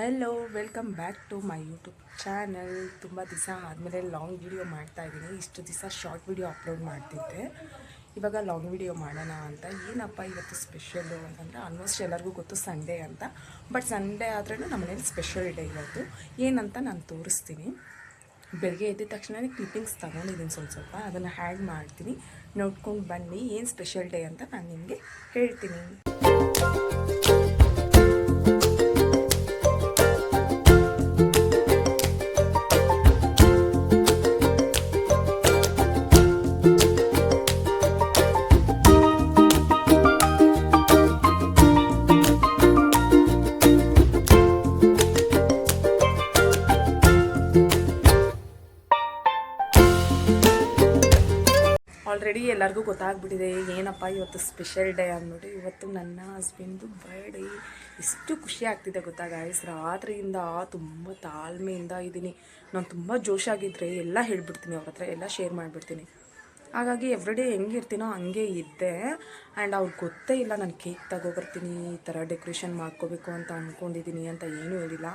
Hello welcome back to my YouTube channel ತುಂಬ ದಿವಸ ಆದಮೇಲೆ ಲಾಂಗ್ ವಿಡಿಯೋ ಮಾಡ್ತಾ ಇದ್ದೀನಿ. ಇಷ್ಟು ದಿವಸ ಶಾರ್ಟ್ ವಿಡಿಯೋ ಅಪ್ಲೋಡ್ ಮಾಡ್ತಿದ್ದೆ. ಇವಾಗ ಲಾಂಗ್ ವಿಡಿಯೋ ಮಾಡೋಣ ಅಂತ. ಏನಪ್ಪ ಇವತ್ತು ಸ್ಪೆಷಲ್ಲು ಅಂತಂದರೆ ಆಲ್ಮೋಸ್ಟ್ ಎಲ್ಲರಿಗೂ ಗೊತ್ತು ಸಂಡೇ ಅಂತ. ಬಟ್ ಸಂಡೇ ಆದ್ರೂ ನಮ್ಮ ಮನೇಲಿ ಸ್ಪೆಷಲ್ ಡೇ ಇವತ್ತು. ಏನಂತ ನಾನು ತೋರಿಸ್ತೀನಿ. ಬೆಳಗ್ಗೆ ಎದ್ದ ತಕ್ಷಣ ಕ್ಲಿಪ್ಪಿಂಗ್ಸ್ ತೊಗೊಂಡಿದ್ದೀನಿ ಸ್ವಲ್ಪ ಸ್ವಲ್ಪ. ಅದನ್ನು ಹ್ಯಾಡ್ ಮಾಡ್ತೀನಿ. ನೋಡ್ಕೊಂಡು ಬನ್ನಿ. ಏನು ಸ್ಪೆಷಲ್ ಡೇ ಅಂತ ನಾನು ನಿಮಗೆ ಹೇಳ್ತೀನಿ. ಎಲ್ಲರಿಗೂ ಗೊತ್ತಾಗ್ಬಿಟ್ಟಿದೆ ಏನಪ್ಪ ಇವತ್ತು ಸ್ಪೆಷಲ್ ಡೇ ಅಂದ್ಬಿಟ್ಟು ಇವತ್ತು ನನ್ನ ಹಸ್ಬೆಂಡು ಬರ್ಡೇ ಎಷ್ಟು ಖುಷಿ ಆಗ್ತಿದೆ ಗೊತ್ತಾ ಗಾಯಸ್ ರಾತ್ರಿಯಿಂದ ತುಂಬ ತಾಳ್ಮೆಯಿಂದ ಇದ್ದೀನಿ. ನಾನು ತುಂಬ ಜೋಶಾಗಿದ್ದರೆ ಎಲ್ಲ ಹೇಳ್ಬಿಡ್ತೀನಿ ಅವ್ರ ಹತ್ರ, ಎಲ್ಲ ಶೇರ್ ಮಾಡಿಬಿಡ್ತೀನಿ. ಹಾಗಾಗಿ ಎವ್ರಿಡೇ ಹೆಂಗಿರ್ತೀನೋ ಹಂಗೆ ಇದ್ದೆ. ಆ್ಯಂಡ್ ಅವ್ರಿಗೆ ಗೊತ್ತೇ ಇಲ್ಲ ನಾನು ಕೇಕ್ ತಗೊಬರ್ತೀನಿ, ಈ ಥರ ಡೆಕೋರೇಷನ್ ಮಾಡ್ಕೋಬೇಕು ಅಂತ ಅಂದ್ಕೊಂಡಿದ್ದೀನಿ ಅಂತ ಏನೂ ಹೇಳಿಲ್ಲ.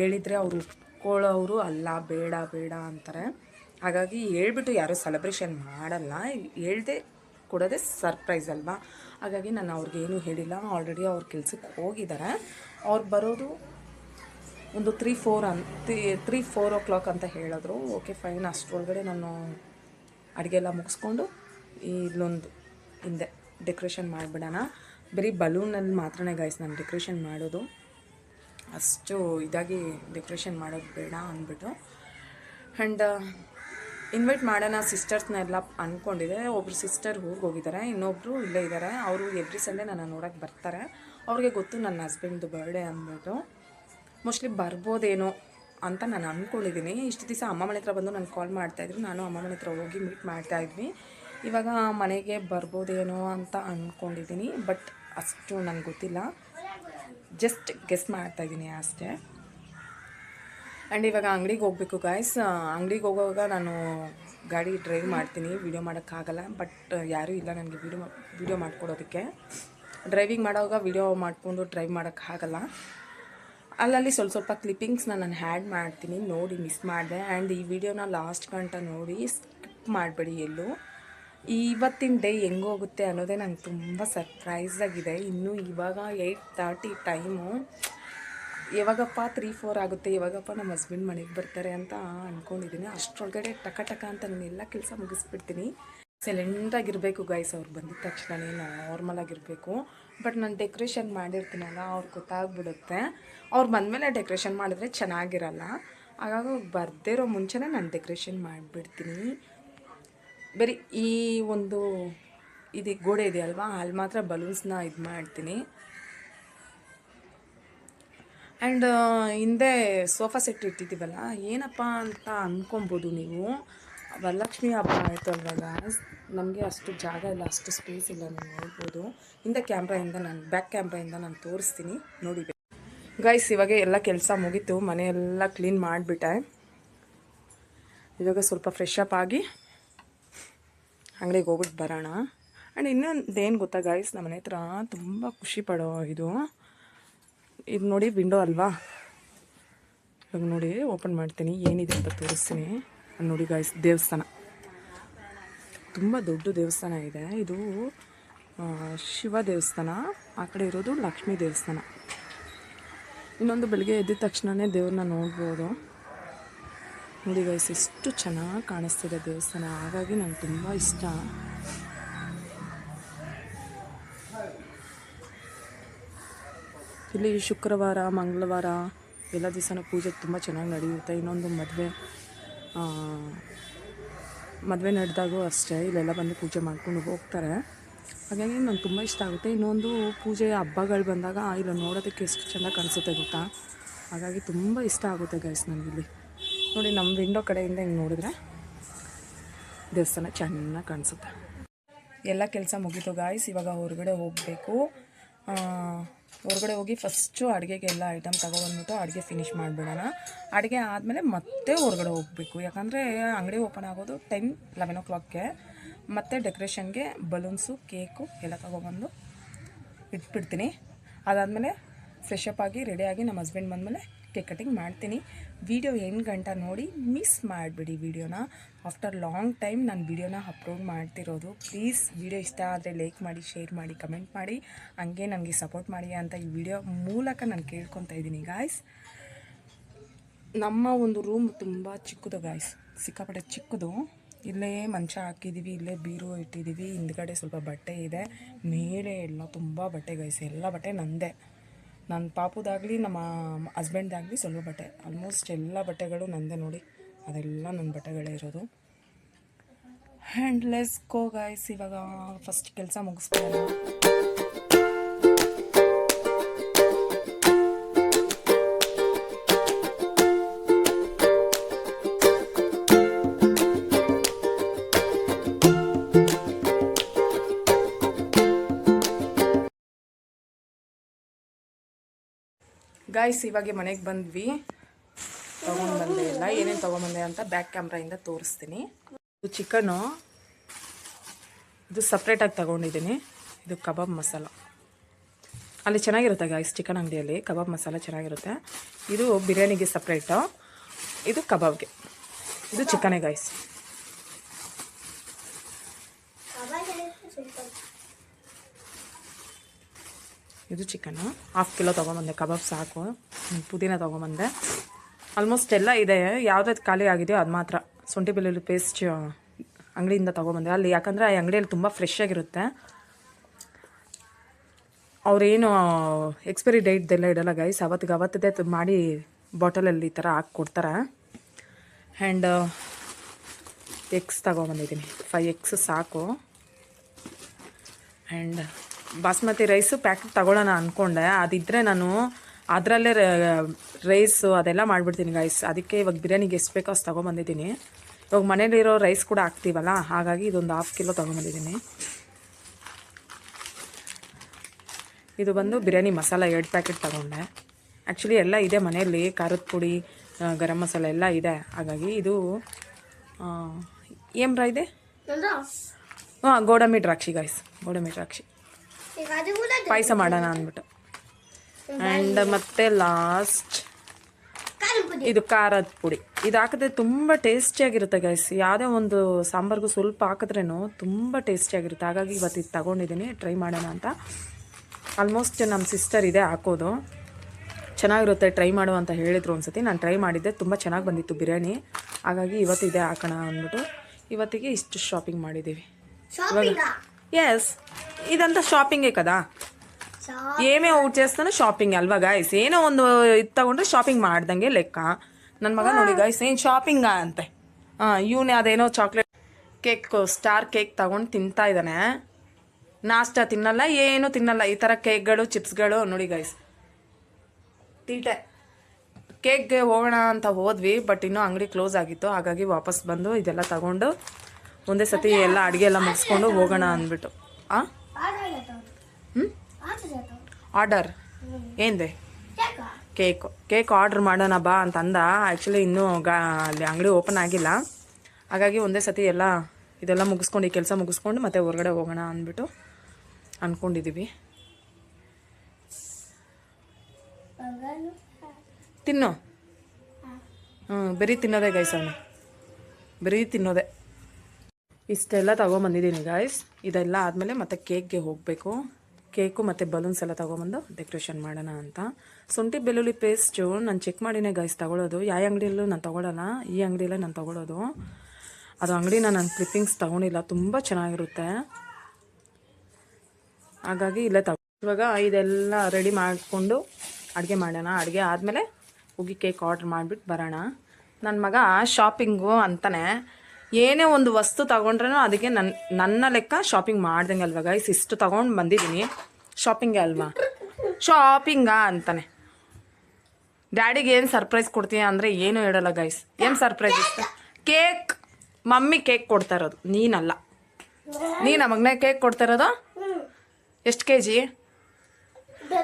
ಹೇಳಿದರೆ ಅವರು ಒಪ್ಕೊಳ್ಳೋರು ಅಲ್ಲ, ಬೇಡ ಬೇಡ ಅಂತಾರೆ. ಹಾಗಾಗಿ ಹೇಳ್ಬಿಟ್ಟು ಯಾರೂ ಸೆಲೆಬ್ರೇಷನ್ ಮಾಡಲ್ಲ. ಹೇಳ್ದೆ ಕೊಡೋದೇ ಸರ್ಪ್ರೈಸ್ ಅಲ್ವಾ? ಹಾಗಾಗಿ ನಾನು ಅವ್ರಿಗೇನು ಹೇಳಿಲ್ಲ. ಆಲ್ರೆಡಿ ಅವ್ರ ಕೆಲ್ಸಕ್ಕೆ ಹೋಗಿದ್ದಾರೆ ಅವ್ರು ಬರೋದು ಒಂದು ತ್ರೀ ಫೋರ್ ಅಂತ ತ್ರೀ ಫೋರ್ ಓ ಕ್ಲಾಕ್ ಅಂತ ಹೇಳಿದ್ರು. ಓಕೆ ಫೈನ್ ಅಷ್ಟರೊಳಗಡೆ ನಾನು ಅಡುಗೆ ಎಲ್ಲ ಮುಗಿಸ್ಕೊಂಡು ಇಲ್ಲೊಂದು ಹಿಂದೆ ಡೆಕೋರೇಷನ್ ಮಾಡಿಬಿಡೋಣ. ಬರೀ ಬಲೂನಲ್ಲಿ ಮಾತ್ರನೇ ಗಾಯ್ಸ್ ನಾನು ಡೆಕೋರೇಷನ್ ಮಾಡೋದು. ಅಷ್ಟು ಇದಾಗಿ ಡೆಕೋರೇಷನ್ ಮಾಡೋದು ಬೇಡ ಅಂದ್ಬಿಟ್ಟು. ಆ್ಯಂಡ್ ಇನ್ವೈಟ್ ಮಾಡೋಣ ಸಿಸ್ಟರ್ಸ್ನೆಲ್ಲ ಅಂದ್ಕೊಂಡಿದೆ ಒಬ್ರು ಸಿಸ್ಟರ್ ಊರಿಗೆ ಹೋಗಿದ್ದಾರೆ ಇನ್ನೊಬ್ಬರು ಇಲ್ಲೇ ಇದ್ದಾರೆ ಅವರು ಎವ್ರಿ ಸಂಡೇ ನನ್ನ ನೋಡೋಕ್ಕೆ ಬರ್ತಾರೆ. ಅವ್ರಿಗೆ ಗೊತ್ತು ನನ್ನ ಹಸ್ಬೆಂಡ್ದು ಬರ್ಡೇ ಅಂದ್ಬಿಟ್ಟು. ಮೋಸ್ಟ್ಲಿ ಬರ್ಬೋದೇನೋ ಅಂತ ನಾನು ಅಂದ್ಕೊಂಡಿದ್ದೀನಿ ಇಷ್ಟು ದಿವಸ ಅಮ್ಮ ಮನೆ ಹತ್ರ ಬಂದು ನಾನು ಕಾಲ್ ಮಾಡ್ತಾಯಿದ್ರು ನಾನು ಅಮ್ಮ ಮನೆ ಹತ್ರ ಹೋಗಿ ಮೀಟ್ ಮಾಡ್ತಾಯಿದ್ವಿ ಇವಾಗ ಮನೆಗೆ ಬರ್ಬೋದೇನೋ ಅಂತ ಅಂದ್ಕೊಂಡಿದ್ದೀನಿ ಬಟ್ ಅಷ್ಟು ನನಗೆ ಗೊತ್ತಿಲ್ಲ. ಜಸ್ಟ್ ಗೆಸ್ ಮಾಡ್ತಾಯಿದ್ದೀನಿ ಅಷ್ಟೇ. ಆ್ಯಂಡ್ ಇವಾಗ ಅಂಗಡಿಗೆ ಹೋಗಬೇಕು ಗಾಯ್ಸ್ ಅಂಗಡಿಗೆ ಹೋಗುವಾಗ ನಾನು ಗಾಡಿ ಡ್ರೈವ್ ಮಾಡ್ತೀನಿ. ವೀಡಿಯೋ ಮಾಡೋಕ್ಕಾಗಲ್ಲ ಬಟ್ ಯಾರೂ ಇಲ್ಲ ನನಗೆ ವೀಡಿಯೋ ವೀಡಿಯೋ ಮಾಡಿಕೊಡೋದಕ್ಕೆ. ಡ್ರೈವಿಂಗ್ ಮಾಡೋವಾಗ ವೀಡಿಯೋ ಮಾಡಿಕೊಂಡು ಡ್ರೈವ್ ಮಾಡೋಕ್ಕಾಗಲ್ಲ ಅಲ್ಲಲ್ಲಿ ಸ್ವಲ್ಪ ಸ್ವಲ್ಪ ಕ್ಲಿಪ್ಪಿಂಗ್ಸ್ನ ನಾನು ಹ್ಯಾಡ್ ಮಾಡ್ತೀನಿ. ನೋಡಿ ಮಿಸ್ ಮಾಡಿದೆ. ಆ್ಯಂಡ್ ಈ ವಿಡಿಯೋನ ಲಾಸ್ಟ್ ಗಂಟ ನೋಡಿ ಸ್ಕಿಪ್ ಮಾಡಬೇಡಿ ಎಲ್ಲೂ. ಇವತ್ತಿನ ಡೇ ಹೆಂಗೋಗುತ್ತೆ ಅನ್ನೋದೇ ನಂಗೆ ತುಂಬ ಸರ್ಪ್ರೈಸ್ ಆಗಿದೆ. ಇನ್ನೂ ಇವಾಗ ಏಯ್ಟ್ ತರ್ಟಿ ಟೈಮು ಯಾವಾಗಪ್ಪ ತ್ರೀ ಫೋರ್ ಆಗುತ್ತೆ, ಯಾವಾಗಪ್ಪ ನಮ್ಮ ಹಸ್ಬೆಂಡ್ ಮನೆಗೆ ಬರ್ತಾರೆ ಅಂತ ಅಂದ್ಕೊಂಡಿದ್ದೀನಿ ಅಷ್ಟರೊಳಗಡೆ ಟಕ ಟಕ ಅಂತ ನಾನು ಎಲ್ಲ ಕೆಲಸ ಮುಗಿಸ್ಬಿಡ್ತೀನಿ. ಸೈಲೆಂಟಾಗಿರಬೇಕು ಗೈಸ್ ಅವ್ರು ಬಂದಿದ ತಕ್ಷಣನೇ ನಾರ್ಮಲ್ ಆಗಿರಬೇಕು. ಬಟ್ ನಾನು ಡೆಕೋರೇಷನ್ ಮಾಡಿರ್ತೀನಲ್ಲ, ಅವ್ರು ಗೊತ್ತಾಗ್ಬಿಡುತ್ತೆ. ಅವ್ರು ಬಂದಮೇಲೆ ಡೆಕೊರೇಷನ್ ಮಾಡಿದ್ರೆ ಚೆನ್ನಾಗಿರಲ್ಲ. ಹಾಗಾಗಿ ಬರ್ದೇ ಇರೋ ಮುಂಚೆನೇ ನಾನು ಡೆಕೋರೇಷನ್ ಮಾಡಿಬಿಡ್ತೀನಿ. ಬರೀ ಈ ಒಂದು ಇದು ಗೋಡೆ ಇದೆ ಅಲ್ವಾ ಅಲ್ಲಿ ಮಾತ್ರ ಬಲೂನ್ಸ್ನ ಇದು ಮಾಡ್ತೀನಿ ಆ್ಯಂಡ್ ಹಿಂದೆ ಸೋಫಾ ಸೆಟ್ ಇಟ್ಟಿದ್ದೀವಲ್ಲ, ಏನಪ್ಪ ಅಂತ ಅಂದ್ಕೊಬೋದು ನೀವು. ವರಲಕ್ಷ್ಮಿ ಹಬ್ಬ ಆಯಿತು ಅಲ್ವಾಗ ನಮಗೆ ಅಷ್ಟು ಜಾಗ ಇಲ್ಲ, ಅಷ್ಟು ಸ್ಪೇಸ್ ಇಲ್ಲ, ನೀವು ನೋಡ್ಬೋದು. ಹಿಂದೆ ಕ್ಯಾಮ್ರಾಯಿಂದ ನಾನು ಬ್ಯಾಕ್ ಕ್ಯಾಮ್ರಾಯಿಂದ ನಾನು ತೋರಿಸ್ತೀನಿ, ನೋಡಿ. ಗೈಸ್ ಇವಾಗ ಎಲ್ಲ ಕೆಲಸ ಮುಗೀತು ಮನೆಯೆಲ್ಲ ಕ್ಲೀನ್ ಮಾಡಿಬಿಟ್ಟೆ. ಇವಾಗ ಸ್ವಲ್ಪ ಫ್ರೆಶ್ ಅಪ್ ಆಗಿ ಅಂಗಡಿಗೆ ಹೋಗ್ಬಿಟ್ಟು ಬರೋಣ. ಆ್ಯಂಡ್ ಇನ್ನೊಂದು ಏನು ಗೊತ್ತಾ ಗೈಸ್ ನಮ್ಮ ಮನೆ ಹತ್ರ ತುಂಬ ಖುಷಿ ಪಡೋ ಇದು. ಇದು ನೋಡಿ ವಿಂಡೋ ಅಲ್ವಾ? ಇವಾಗ ನೋಡಿ ಓಪನ್ ಮಾಡ್ತೀನಿ. ಏನಿದೆ ಅಂತ ತೋರಿಸ್ತೀನಿ. ನೋಡಿ ಗಾಯ್ಸ್ ದೇವಸ್ಥಾನ. ತುಂಬ ದೊಡ್ಡ ದೇವಸ್ಥಾನ ಇದೆ. ಇದು ಶಿವ ದೇವಸ್ಥಾನ. ಆ ಕಡೆ ಇರೋದು ಲಕ್ಷ್ಮೀ ದೇವಸ್ಥಾನ. ಇನ್ನೊಂದು ಬೆಳಗ್ಗೆ ಎದ್ದ ತಕ್ಷಣವೇ ದೇವ್ರನ್ನ ನೋಡ್ಬೋದು. ನೋಡಿ ಗೈಸ್ ಎಷ್ಟು ಚೆನ್ನಾಗಿ ಕಾಣಿಸ್ತಿದೆ ದೇವಸ್ಥಾನ. ಹಾಗಾಗಿ ನಂಗೆ ತುಂಬ ಇಷ್ಟ. ಇಲ್ಲಿ ಶುಕ್ರವಾರ, ಮಂಗಳವಾರ, ಎಲ್ಲ ದಿವಸನೂ ಪೂಜೆ ತುಂಬ ಚೆನ್ನಾಗಿ ನಡೆಯುತ್ತೆ. ಇನ್ನೊಂದು ಮದುವೆ ಮದುವೆ ನಡೆದಾಗೂ ಅಷ್ಟೇ, ಇಲ್ಲೆಲ್ಲ ಬಂದು ಪೂಜೆ ಮಾಡ್ಕೊಂಡು ಹೋಗ್ತಾರೆ. ಹಾಗಾಗಿ ನಂಗೆ ತುಂಬ ಇಷ್ಟ ಆಗುತ್ತೆ. ಇನ್ನೊಂದು ಪೂಜೆ ಹಬ್ಬಗಳು ಬಂದಾಗ ಇಲ್ಲ, ನೋಡೋದಕ್ಕೆ ಎಷ್ಟು ಚೆಂದ ಕಾಣಿಸುತ್ತೆ ಗೊತ್ತಾ? ಹಾಗಾಗಿ ತುಂಬ ಇಷ್ಟ ಆಗುತ್ತೆ ಗೈಸ್ ನನಗಿಲ್ಲಿ ನೋಡಿ, ನಮ್ಮ ವಿಂಡೋ ಕಡೆಯಿಂದ ಹಿಂಗೆ ನೋಡಿದ್ರೆ ದೇವಸ್ಥಾನ ಚೆನ್ನಾಗಿ ಕಾಣಿಸುತ್ತೆ. ಎಲ್ಲ ಕೆಲಸ ಮುಗೀತು ಗಾಯ್ಸ್ ಇವಾಗ ಹೊರಗಡೆ ಹೋಗಬೇಕು. ಹೊರಗಡೆ ಹೋಗಿ ಫಸ್ಟು ಅಡುಗೆಗೆಲ್ಲ ಐಟಮ್ ತಗೊಬಂದ್ಬಿಟ್ಟು ಅಡುಗೆ ಫಿನಿಷ್ ಮಾಡಿಬಿಡೋಣ. ಅಡುಗೆ ಆದಮೇಲೆ ಮತ್ತೆ ಹೊರಗಡೆ ಹೋಗಬೇಕು. ಯಾಕಂದರೆ ಅಂಗಡಿ ಓಪನ್ ಆಗೋದು ಟೆನ್ ಲೆವೆನ್ ಓ ಕ್ಲಾಕ್ಗೆ ಮತ್ತು ಡೆಕೋರೇಷನ್ಗೆ ಬಲೂನ್ಸು ಕೇಕು ಎಲ್ಲ ತಗೊಬಂದು ಇಟ್ಬಿಡ್ತೀನಿ. ಅದಾದಮೇಲೆ ಫ್ರೆಶ್ ಅಪ್ ಆಗಿ ರೆಡಿಯಾಗಿ ನಮ್ಮ ಹಸ್ಬೆಂಡ್ ಬಂದಮೇಲೆ ಕೇಕ್ ಕಟಿಂಗ್ ಮಾಡ್ತೀನಿ. ವಿಡಿಯೋ ಎಂಟು ಗಂಟೆ ನೋಡಿ ಮಿಸ್ ಮಾಡಿಬಿಡಿ ವಿಡಿಯೋನ ಆಫ್ಟರ್ ಲಾಂಗ್ ಟೈಮ್ ನಾನು ವಿಡಿಯೋನ ಅಪ್ಲೋಡ್ ಮಾಡ್ತಿರೋದು ಪ್ಲೀಸ್ ವಿಡಿಯೋ ಇಷ್ಟ ಆದರೆ ಲೈಕ್ ಮಾಡಿ ಶೇರ್ ಮಾಡಿ ಕಮೆಂಟ್ ಮಾಡಿ. ಹಂಗೆ ನನಗೆ ಸಪೋರ್ಟ್ ಮಾಡಿ ಅಂತ ಈ ವಿಡಿಯೋ ಮೂಲಕ ನಾನು ಕೇಳ್ಕೊತಾ ಇದ್ದೀನಿ ಗಾಯ್ಸ್ ನಮ್ಮ ಒಂದು ರೂಮ್ ತುಂಬ ಚಿಕ್ಕದು ಗಾಯ್ಸ್ ಸಿಕ್ಕಾಪಟ್ಟೆ ಚಿಕ್ಕದು. ಇಲ್ಲೇ ಮಂಚ ಹಾಕಿದ್ದೀವಿ ಇಲ್ಲೇ ಬೀರು ಇಟ್ಟಿದ್ದೀವಿ ಹಿಂದ್ಗಡೆ ಸ್ವಲ್ಪ ಬಟ್ಟೆ ಇದೆ. ಮೇಲೆ ಎಲ್ಲ ತುಂಬ ಬಟ್ಟೆ ಗೈಸ್ ಎಲ್ಲ ಬಟ್ಟೆ ನಂದೇ. ನನ್ನ ಪಾಪುದಾಗಲಿ, ನಮ್ಮ ಹಸ್ಬೆಂಡ್ದಾಗಲಿ ಸ್ವಲ್ಪ ಬಟ್ಟೆ ಆಲ್ಮೋಸ್ಟ್ ಎಲ್ಲ ಬಟ್ಟೆಗಳು ನನ್ನದೇ ನೋಡಿ. ಅದೆಲ್ಲ ನನ್ನ ಬಟ್ಟೆಗಳೇ ಇರೋದು. ಹ್ಯಾಂಡ್ಲೆಸ್ ಕೋ ಗಾಯ್ಸ್ ಇವಾಗ ಫಸ್ಟ್ ಕೆಲಸ ಮುಗಿಸ್ಕೊಳ್ಳೋಣ. ಗಾಯ್ಸ್ ಇವಾಗೆ ಮನೆಗೆ ಬಂದ್ವಿ. ತೊಗೊಂಡು ಬಂದೆ ಎಲ್ಲ. ಏನೇನು ತೊಗೊಂಬಂದೆ ಅಂತ ಬ್ಯಾಕ್ ಕ್ಯಾಮ್ರಾಯಿಂದ ತೋರಿಸ್ತೀನಿ. ಇದು ಚಿಕನು ಇದು ಸಪ್ರೇಟಾಗಿ ತಗೊಂಡಿದ್ದೀನಿ. ಇದು ಕಬಾಬ್ ಮಸಾಲ. ಅಲ್ಲಿ ಚೆನ್ನಾಗಿರುತ್ತೆ ಗಾಯ್ಸ್ ಚಿಕನ್ ಅಂಗಡಿಯಲ್ಲಿ ಕಬಾಬ್ ಮಸಾಲ ಚೆನ್ನಾಗಿರುತ್ತೆ. ಇದು ಬಿರಿಯಾನಿಗೆ ಸಪ್ರೇಟು ಇದು ಕಬಾಬ್ಗೆ. ಇದು ಚಿಕನೇ ಗಾಯ್ಸ್ ಇದು ಚಿಕನ್ನು ಹಾಫ್ ಕಿಲೋ ತೊಗೊಂಬಂದೆ, ಕಬಾಬ್ ಸಾಕು. ಪುದೀನ ತೊಗೊಂಬಂದೆ. ಆಲ್ಮೋಸ್ಟ್ ಎಲ್ಲ ಇದೆ. ಯಾವ್ದಾದ್ರು ಖಾಲಿ ಆಗಿದೆಯೋ ಅದು ಮಾತ್ರ. ಶುಂಠಿ ಬೆಳ್ಳುಳ್ಳಿ ಪೇಸ್ಟ್ ಅಂಗಡಿಯಿಂದ ತೊಗೊಂಬಂದೆ. ಅಲ್ಲಿ ಯಾಕಂದರೆ ಆ ಅಂಗಡಿಯಲ್ಲಿ ತುಂಬ ಫ್ರೆಶ್ ಆಗಿರುತ್ತೆ. ಅವರೇನು ಎಕ್ಸ್ಪೈರಿ ಡೇಟ್ದೆಲ್ಲ ಇಡಲ್ಲ ಗೈಸ್ ಅವತ್ತಿಗೆ ಅವತ್ತದೇ ಮಾಡಿ ಬಾಟಲಲ್ಲಿ ಈ ಥರ ಹಾಕಿ ಕೊಡ್ತಾರೆ? ಆ್ಯಂಡ್ ಎಗ್ಸ್ ತಗೊಂಬಂದಿದ್ದೀನಿ. ಫೈವ್ ಎಗ್ಸ್ ಸಾಕು. ಆ್ಯಂಡ್ ಬಾಸ್ಮತಿ ರೈಸು ಪ್ಯಾಕೆಟ್ ತಗೊಳ್ಳೋಣ ಅಂದ್ಕೊಂಡೆ ಅದಿದ್ದರೆ ನಾನು ಅದರಲ್ಲೇ ರೈಸು ಅದೆಲ್ಲ ಮಾಡಿಬಿಡ್ತೀನಿ ಗೈಸ್ ಅದಕ್ಕೆ ಇವಾಗ ಬಿರಿಯಾನಿಗೆ ಎಷ್ಟು ಬೇಕೋ ಅಷ್ಟು ತೊಗೊಂಬಂದಿದ್ದೀನಿ. ಇವಾಗ ಮನೇಲಿರೋ ರೈಸ್ ಕೂಡ ಹಾಕ್ತೀವಲ್ಲ ಹಾಗಾಗಿ ಇದೊಂದು ಹಾಫ್ ಕಿಲೋ ತೊಗೊಂಬಂದಿದ್ದೀನಿ. ಇದು ಬಂದು ಬಿರಿಯಾನಿ ಮಸಾಲ ಎರಡು ಪ್ಯಾಕೆಟ್ ತಗೊಂಡೆ. ಆ್ಯಕ್ಚುಲಿ ಎಲ್ಲ ಇದೆ ಮನೆಯಲ್ಲಿ ಖಾರದ ಪುಡಿ ಗರಂ ಮಸಾಲೆ ಎಲ್ಲ ಇದೆ. ಹಾಗಾಗಿ ಇದು ಏಮ್ರ ಇದೆ? ಹಾಂ ಗೋಡಂಬಿ ದ್ರಾಕ್ಷಿ ಗಾಯ್ಸ್ ಗೋಡಂಬಿ ದ್ರಾಕ್ಷಿ. ಪಾಯಸ ಮಾಡೋಣ ಅಂದ್ಬಿಟ್ಟು. ಆ್ಯಂಡ್ ಮತ್ತೆ ಲಾಸ್ಟ್ ಇದು ಖಾರದ ಪುಡಿ. ಇದು ಹಾಕಿದ್ರೆ ತುಂಬ ಟೇಸ್ಟಿಯಾಗಿರುತ್ತೆ ಗೈಸ್ ಯಾವುದೇ ಒಂದು ಸಾಂಬಾರ್ಗೂ ಸ್ವಲ್ಪ ಹಾಕಿದ್ರೇನು ತುಂಬ ಟೇಸ್ಟಿಯಾಗಿರುತ್ತೆ ಹಾಗಾಗಿ ಇವತ್ತು ಇದು ತಗೊಂಡಿದ್ದೀನಿ. ಟ್ರೈ ಮಾಡೋಣ ಅಂತ. ಆಲ್ಮೋಸ್ಟ್ ನಮ್ಮ ಸಿಸ್ಟರ್ ಇದೆ ಹಾಕೋದು. ಚೆನ್ನಾಗಿರುತ್ತೆ ಟ್ರೈ ಮಾಡು ಅಂತ ಹೇಳಿದ್ರು ಒಂದ್ಸತಿ. ನಾನು ಟ್ರೈ ಮಾಡಿದ್ದೆ. ತುಂಬ ಚೆನ್ನಾಗಿ ಬಂದಿತ್ತು ಬಿರಿಯಾನಿ. ಹಾಗಾಗಿ ಇವತ್ತು ಇದೇ ಹಾಕೋಣ ಅಂದ್ಬಿಟ್ಟು. ಇವತ್ತಿಗೆ ಇಷ್ಟು ಶಾಪಿಂಗ್ ಮಾಡಿದ್ದೀವಿ. ఎస్ ఇదంతా షాపింగే కదా ఏమే ಔಟ್ చేస్తానో ಶಾಪಿಂಗ್ ಅಲ್ವಾ ಗಾಯ್ಸ್ ಏನೋ ಒಂದು ಇದು ತಗೊಂಡ್ರೆ ಶಾಪಿಂಗ್ ಮಾಡ್ದಂಗೆ ಲೆಕ್ಕ ನನ್ನ ಮಗ ನೋಡಿ ಗಾಯ್ಸ್ ಏನು ಶಾಪಿಂಗಾ ಅಂತೆ ಹಾಂ ಇವನೇ ಅದೇನೋ ಚಾಕ್ಲೇಟ್ ಕೇಕ್ ಸ್ಟಾರ್ ಕೇಕ್ ತಗೊಂಡು ತಿಂತಾ ಇದ್ದಾನೆ ನಾಷ್ಟ ತಿನ್ನಲ್ಲ ಏನು ತಿನ್ನಲ್ಲ ಈ ಥರ ಕೇಕ್ಗಳು ಚಿಪ್ಸ್ಗಳು ನೋಡಿ ಗಾಯ್ಸ್ ತೀಟೆ ಕೇಕ್ಗೆ ಹೋಗೋಣ ಅಂತ ಹೋದ್ವಿ ಬಟ್ ಇನ್ನೂ ಅಂಗಡಿ ಕ್ಲೋಸ್ ಆಗಿತ್ತು ಹಾಗಾಗಿ ವಾಪಸ್ ಬಂದು ಇದೆಲ್ಲ ತಗೊಂಡು ಒಂದೇ ಸತಿ ಎಲ್ಲ ಅಡುಗೆ ಎಲ್ಲ ಮುಗಿಸ್ಕೊಂಡು ಹೋಗೋಣ ಅಂದ್ಬಿಟ್ಟು. ಆ? ಹ್ಞೂ ಆರ್ಡರ್ ಏನಿದೆ? ಕೇಕು ಕೇಕ್ ಆರ್ಡ್ರ್ ಮಾಡೋಣ ಬಾ ಅಂತ ಅಂದ ಆ್ಯಕ್ಚುಲಿ ಇನ್ನೂ ಗಾ, ಅಲ್ಲಿ ಅಂಗಡಿ ಓಪನ್ ಆಗಿಲ್ಲ. ಹಾಗಾಗಿ ಒಂದೇ ಸತಿ ಎಲ್ಲ ಇದೆಲ್ಲ ಮುಗಿಸ್ಕೊಂಡು, ಈ ಕೆಲಸ ಮುಗಿಸ್ಕೊಂಡು ಮತ್ತೆ ಹೊರಗಡೆ ಹೋಗೋಣ ಅಂದ್ಬಿಟ್ಟು ಅಂದ್ಕೊಂಡಿದ್ದೀವಿ ತಿನ್ನು. ಹ್ಞೂ ಬರೀ ತಿನ್ನೋದೇ ಗೈಸ್ ಅವನು. ಬರೀ ತಿನ್ನೋದೇ. ಇಷ್ಟೆಲ್ಲ ತೊಗೊಂಬಂದಿದ್ದೀನಿ ಗಾಯ್ಸ್ ಇದೆಲ್ಲ ಆದಮೇಲೆ ಮತ್ತೆ ಕೇಕ್ಗೆ ಹೋಗಬೇಕು. ಕೇಕು ಮತ್ತು ಬಲೂನ್ಸ್ ಎಲ್ಲ ತೊಗೊಂಬಂದು ಡೆಕೋರೇಷನ್ ಮಾಡೋಣ ಅಂತ. ಶುಂಠಿ ಬೆಳ್ಳುಳ್ಳಿ ಪೇಸ್ಟು ನಾನು ಚೆಕ್ ಮಾಡಿನೇ ಗಾಯ್ಸ್ ತಗೊಳ್ಳೋದು ಯಾವ ಅಂಗಡಿಯಲ್ಲೂ ನಾನು ತೊಗೊಳಲ್ಲ. ಈ ಅಂಗಡಿಯಲ್ಲೇ ನಾನು ತೊಗೊಳೋದು. ಅದು ಅಂಗಡಿನ ನಾನು ಕ್ಲಿಪ್ಪಿಂಗ್ಸ್ ತೊಗೊಂಡಿಲ್ಲ. ತುಂಬ ಚೆನ್ನಾಗಿರುತ್ತೆ. ಹಾಗಾಗಿ ಇಲ್ಲೇ ತಗೊ. ಇವಾಗ ಇದೆಲ್ಲ ರೆಡಿ ಮಾಡಿಕೊಂಡು ಅಡುಗೆ ಮಾಡೋಣ. ಅಡುಗೆ ಆದಮೇಲೆ ಹೋಗಿ ಕೇಕ್ ಆರ್ಡ್ರ್ ಮಾಡಿಬಿಟ್ಟು ಬರೋಣ. ನನ್ನ ಮಗ ಶಾಪಿಂಗು ಅಂತಾನೆ. ಏನೇ ಒಂದು ವಸ್ತು ತಗೊಂಡ್ರೂ ಅದಕ್ಕೆ ನನ್ನ ನನ್ನ ಲೆಕ್ಕ ಶಾಪಿಂಗ್ ಮಾಡ್ದಂಗೆ ಅಲ್ವಾ ಗೈಸ್ ಇಷ್ಟು ತಗೊಂಡು ಬಂದಿದ್ದೀನಿ. ಶಾಪಿಂಗೇ ಅಲ್ವಾ? ಶಾಪಿಂಗಾ ಅಂತಾನೆ. ಡ್ಯಾಡಿಗೆ ಏನು ಸರ್ಪ್ರೈಸ್ ಕೊಡ್ತೀನಿ ಅಂದರೆ ಏನೂ ಹೇಳಲ್ಲ ಗೈಸ್ ಏನು ಸರ್ಪ್ರೈಸ್ ಇಷ್ಟ? ಕೇಕ್ ಮಮ್ಮಿ ಕೇಕ್ ಕೊಡ್ತಾ ಇರೋದು. ನೀನಲ್ಲ. ನೀನು ಮಗನೇ ಕೇಕ್ ಕೊಡ್ತಾ ಇರೋದು? ಎಷ್ಟು ಕೆ ಜಿ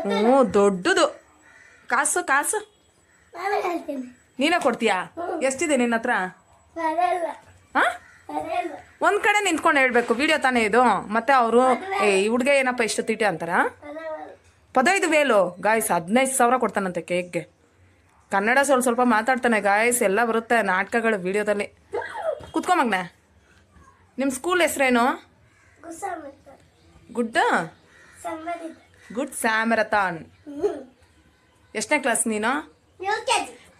ಹ್ಞೂ ದೊಡ್ಡದು. ಕಾಸು ಕಾಸು. ನೀನೇ ಕೊಡ್ತೀಯಾ? ಎಷ್ಟಿದೆ ನಿನ್ನ ಹತ್ರ? ಹಾಂ? ಒಂದು ಕಡೆ ನಿಂತ್ಕೊಂಡು ಹೇಳ್ಬೇಕು. ವಿಡಿಯೋ ತಾನೇ ಇದು. ಮತ್ತೆ ಅವರು ಏ ಈ ಹುಡುಗ ಏನಪ್ಪ ಇಷ್ಟು ತಿಟಿ ಅಂತಾರ? ಪದೈದು ವೇಲು. ಗಾಯ್ಸ್ ಹದಿನೈದು ಸಾವಿರ ಕೊಡ್ತಾನಂತೆ ಕೇಕ್ಗೆ. ಕನ್ನಡ ಸ್ವಲ್ಪ ಸ್ವಲ್ಪ ಮಾತಾಡ್ತಾನೆ ಗಾಯ್ಸ್ ಎಲ್ಲ ಬರುತ್ತೆ ನಾಟಕಗಳು ವಿಡಿಯೋದಲ್ಲಿ. ಕುತ್ಕೊಂಬಗ್ನೆ ನಿಮ್ ನಿಮ್ಮ ಸ್ಕೂಲ್ ಹೆಸ್ರೇನು? ಗುಡ್ ಗುಡ್ ಸ್ಯಾಮರಥಾನ್ ಎಷ್ಟನೇ ಕ್ಲಾಸ್ ನೀನು?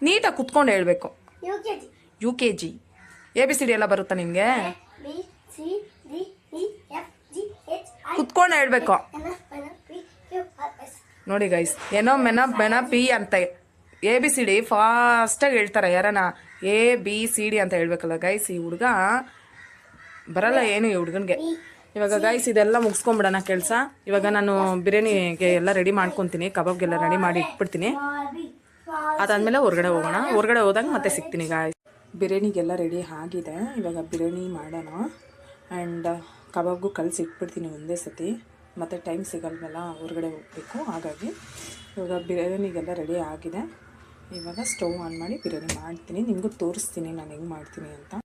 ನೀಟಾಗಿ ಕುತ್ಕೊಂಡು ಹೇಳಬೇಕು. U K G A B C D ಎಲ್ಲ ಬರುತ್ತಾ ನಿಮಗೆ ಕುತ್ಕೊಂಡು ಹೇಳ್ಬೇಕು. ನೋಡಿ ಗೈಸ್ ಏನೋ ಮೆನ ಮೆನ ಪಿ ಅಂತ ಎ ಬಿ ಸಿ ಡಿ ಫಾಸ್ಟಾಗಿ ಹೇಳ್ತಾರೆ ಯಾರನ ಎ ಬಿ ಸಿ ಡಿ ಅಂತ ಹೇಳ್ಬೇಕಲ್ಲ ಗೈಸ್ ಈ ಹುಡುಗ? ಬರಲ್ಲ ಏನು ಈ ಹುಡುಗನಿಗೆ. ಇವಾಗ ಗೈಸ್ ಇದೆಲ್ಲ ಮುಗಿಸ್ಕೊಂಬಿಡೋಣ ಕೆಲಸ. ಇವಾಗ ನಾನು ಬಿರಿಯಾನಿಗೆ ಎಲ್ಲ ರೆಡಿ ಮಾಡ್ಕೊತೀನಿ ಕಬಾಬ್ಗೆಲ್ಲ ರೆಡಿ ಮಾಡಿ ಇಟ್ಬಿಡ್ತೀನಿ ಅದಾದಮೇಲೆ ಹೊರಗಡೆ ಹೋಗೋಣ. ಹೊರಗಡೆ ಹೋದಾಗ ಮತ್ತೆ ಸಿಗ್ತೀನಿ ಗಾಯ್ಸ್ ಬಿರಿಯಾನಿಗೆಲ್ಲ ರೆಡಿ ಆಗಿದೆ. ಇವಾಗ ಬಿರಿಯಾನಿ ಮಾಡೋಣ. ಆ್ಯಂಡ್ ಕಬಾಬ್ಗೂ ಕಲಸಿ ಇಟ್ಬಿಡ್ತೀನಿ ಒಂದೇ ಸತಿ. ಮತ್ತು ಟೈಮ್ ಸಿಗಲ್ವಲ್ಲ, ಹೊರಗಡೆ ಹೋಗಬೇಕು. ಹಾಗಾಗಿ ಇವಾಗ ಬಿರಿಯಾನಿಗೆಲ್ಲ ರೆಡಿ ಆಗಿದೆ. ಇವಾಗ ಸ್ಟವ್ ಆನ್ ಮಾಡಿ ಬಿರಿಯಾನಿ ಮಾಡ್ತೀನಿ. ನಿಮಗೂ ತೋರಿಸ್ತೀನಿ ನಾನು ಹೆಂಗೆ ಮಾಡ್ತೀನಿ ಅಂತ.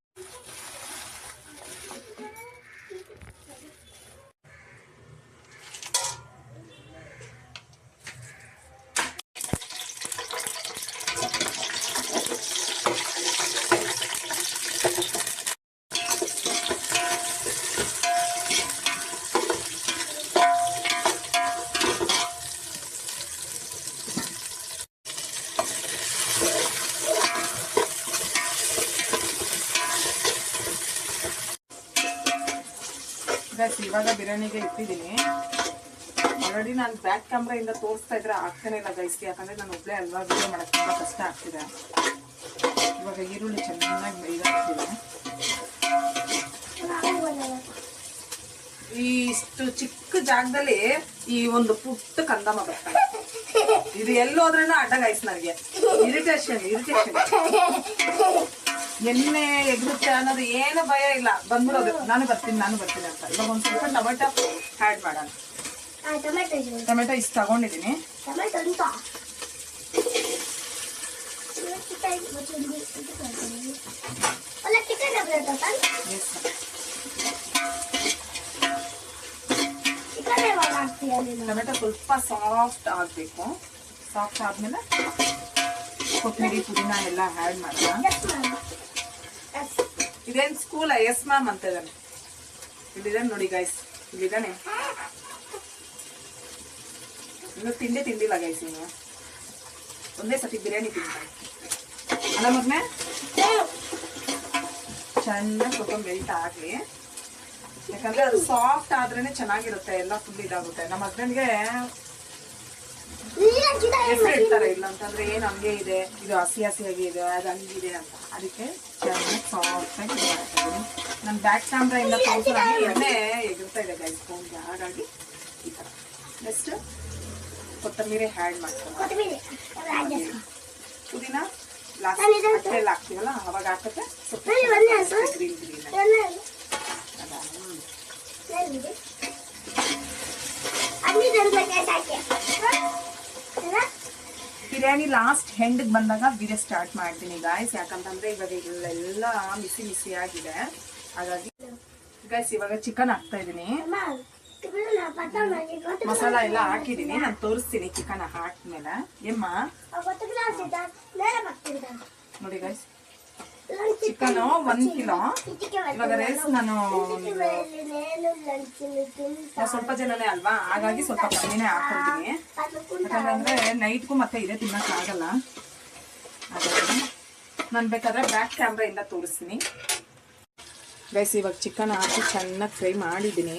ಇವಾಗ ಬಿರಿಯಾನಿಗೆ ಇಟ್ಟಿದ್ದೀನಿ. ಆಲ್ರೆಡಿ ನಾನು ಬ್ಯಾಕ್ ಕ್ಯಾಮ್ರಾಯಿಂದ ತೋರಿಸ್ತಾ ಇದ್ರೆ ಆಗ್ತಾನೆ ಇಲ್ಲ ಗೈಸ್ಗೆ ಯಾಕಂದ್ರೆ ನಾನು ಒಬ್ಬಳೇ ಅಲ್ವಾ ವಿಡಿಯೋ ಮಾಡೋಕ್ಕೆ ತುಂಬ ಕಷ್ಟ ಆಗ್ತಿದೆ. ಇವಾಗ ಈರುಳ್ಳಿ ಚೆನ್ನಾಗಿ ಬೇಯ್ದಾಗ್ತಿದೆ ಈ ಇಷ್ಟು ಚಿಕ್ಕ ಜಾಗದಲ್ಲಿ ಈ ಒಂದು ಪುಟ್ಟ ಕಂದಮ ಬರ್ತಾನೆ ಇದು ಎಲ್ಲೋದ್ರೂ ಅಡ್ಡ ಗೈಸ್ ನನಗೆ. ಇರಿಟೇಷನ್ ಇರಿಟೇಷನ್ ಎಣ್ಣೆ ಎಗ್ರುತ್ತೆ ಅನ್ನೋದು ಏನು ಭಯ ಇಲ್ಲ. ಬಂದ್ಬಿಡೋದು. ನಾನು ಬರ್ತೀನಿ ನಾನು ಬರ್ತೀನಿ ಅಂತ. ಇವಾಗ ಒಂದು ಸ್ವಲ್ಪ ಟೊಮೆಟೊ ಆ್ಯಡ್ ಮಾಡೋಣ. ಟೊಮೆಟೊ ಟೊಮೆಟೊ ಇಷ್ಟು ತಗೊಂಡಿದ್ದೀನಿ. ಟೊಮೆಟೊ ಸ್ವಲ್ಪ ಸಾಫ್ಟ್ ಆಗಬೇಕು. ಸಾಫ್ಟ್ ಆದಮೇಲೆ ಕೊತ್ತಂಬರಿ ಪುದೀನ ಎಲ್ಲ ಆ್ಯಡ್ ಮಾಡೋಣ. ಇದೇನು ಸ್ಕೂಲ ಎಸ್ ಮ್ಯಾಮ್ ಅಂತ ಇದ್ದಾನೆ ಇಲ್ಲಿದ್ದಾನೆ ನೋಡಿ ಗೈಸ್ ಇಲ್ಲಿದ್ದಾನೆ ಇನ್ನು ತಿಂಡಿ ತಿಂದಿಲ್ಲ ಗೈಸ್ ನೀವು ಒಂದೇ ಸತಿ ಬಿರಿಯಾನಿ ತಿಂತಾನೆ ಅಲ್ಲ, ಮಗ್ನೆ? ಚೆನ್ನಾಗಿ ಸ್ವಲ್ಪ ಮೆಲ್ಟ್ ಆಗಲಿ. ಯಾಕಂದ್ರೆ ಅದು ಸಾಫ್ಟ್ ಆದ್ರೇನೆ ಚೆನ್ನಾಗಿರುತ್ತೆ, ಎಲ್ಲ ಫುಲ್ ಇದಾಗುತ್ತೆ. ನಮ್ಮ ಹಸ್ಬೆಂಡ್ಗೆ ಹೆಸರು ಇಡ್ತಾರೆ, ಇಲ್ಲ ಅಂತಂದ್ರೆ ಏನು ಹಂಗೆ ಇದೆ. ಇದು ಹಸಿ ಹಸಿಯಾಗಿ ಇದೆ, ಅದು ಹಂಗಿದೆ ಅಂತ. ಅದಕ್ಕೆ ಚೆನ್ನಾಗಿ ನಮ್ಮ ಬ್ಯಾಕ್ ಕ್ಯಾಮ್ರಾ ಇಂದ ತೋರಿಸಿದಾಗ ಎಣ್ಣೆ ಎಗ್ತಾ ಇದೆ ಗೈಸ್ ಹಾಗಾಗಿ ಈ ಥರ ನೆಕ್ಸ್ಟ್ ಕೊತ್ತಂಬರಿ ಹ್ಯಾಡ್ ಮಾಡ್ಕೊಂಡು ಪುದೀನ ಲಾಸ್ಟ್ ಹಾಕ್ತೀವಲ್ಲ ಅವಾಗ ಹಾಕತ್ತೆ ಸ್ವಲ್ಪ ಗ್ರೀನ್ ಗ್ರೀನ್ ಅಲ್ಲಿ ತಂದ್ಬೇಕಾಯ್ತು ಸಾಕೆ ಬಿರಿಯಾನಿ ಲಾಸ್ಟ್ ಹೆಂಡ್ಗೆ ಬಂದಾಗ ಬಿರಿಯ ಸ್ಟಾರ್ಟ್ ಮಾಡ್ತೀನಿ ಗಾಯ್ಸ್ ಯಾಕಂತಂದ್ರೆ ಇವಾಗ ಇಲ್ಲೆಲ್ಲ ಬಿಸಿ ಬಿಸಿ ಆಗಿದೆ. ಹಾಗಾಗಿ ಗಾಯ್ಸ್ ಇವಾಗ ಚಿಕನ್ ಹಾಕ್ತಾ ಇದ್ದೀನಿ. ಮಸಾಲ ಎಲ್ಲ ಹಾಕಿದೀನಿ ನಾನು ತೋರಿಸ್ತೀನಿ ಚಿಕನ್ ಹಾಕಿದ್ಮೇಲೆ. ಎಮ್ಮ ನೋಡಿ ಗೈಸ್ ಚಿಕನ್ ಒಂದ್ ಕಿಲೋ. ಇವಾಗ ರೈಸ್ ನಾನು ಸ್ವಲ್ಪ ಜನನೇ ಅಲ್ವಾ? ಹಾಗಾಗಿ ಸ್ವಲ್ಪ ಕಮ್ಮಿನೇ ಹಾಕೊಂತೀನಿ ಯಾಕಂದ್ರೆ ನೈಟ್ಗೂ ಮತ್ತೆ ಇದೇ ತಿನ್ನಕ್ ಆಗಲ್ಲ. ಹಾಗಾಗಿ ನಾನು ಬೇಕಾದ್ರೆ ಬ್ಯಾಕ್ ಕ್ಯಾಮ್ರಾ ಇಂದ ತೋರಿಸ್ತೀನಿ. ರೈಸ್ ಇವಾಗ ಚಿಕನ್ ಹಾಕಿ ಚೆನ್ನಾಗಿ ಫ್ರೈ ಮಾಡಿದ್ದೀನಿ.